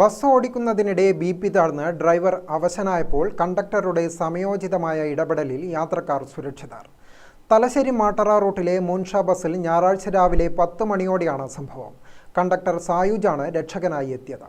Bus ഓടിക്കുന്നതിനിടെ B P താഴ്ന്ന് driver അവശനായപ്പോൾ കണ്ടക്ടറുടെ സമയോചിതമായ ഇടപെടലിൽ യാത്രക്കാർ സുരക്ഷിതർ. തലശ്ശേരി മാട്ടറ റൂട്ടിലെ മുൻഷ ബസ്സിൽ ഞായറാഴ്ച രാവിലെ പത്ത് മണിയോടെയാണ് സംഭവം. കണ്ടക്ടർ സായുജാണ് രക്ഷകനായി എത്തിയത്.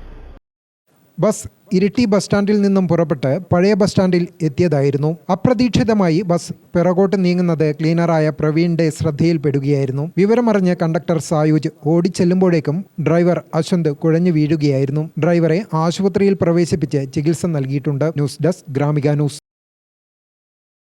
ബസ് ഇരിട്ടി ബസ് സ്റ്റാൻഡിൽ നിന്നും പുറപ്പെട്ട് പഴയ ബസ് സ്റ്റാൻഡിൽ എത്തിയതായിരുന്നു. അപ്രതീക്ഷിതമായി ബസ് പിറകോട്ട് നീങ്ങുന്നത് ക്ലീനറായ പ്രവീണിന്റെ ശ്രദ്ധയിൽപ്പെടുകയായിരുന്നു. വിവരമറിഞ്ഞ് കണ്ടക്ടർ സായുജ് ഓടിച്ചെല്ലുമ്പോഴേക്കും ഡ്രൈവർ അശ്വന്ത് കുഴഞ്ഞു വീഴുകയായിരുന്നു. ഡ്രൈവറെ ആശുപത്രിയിൽ പ്രവേശിപ്പിച്ച് ചികിത്സ നൽകിയിട്ടുണ്ട്. News desk Gramika news.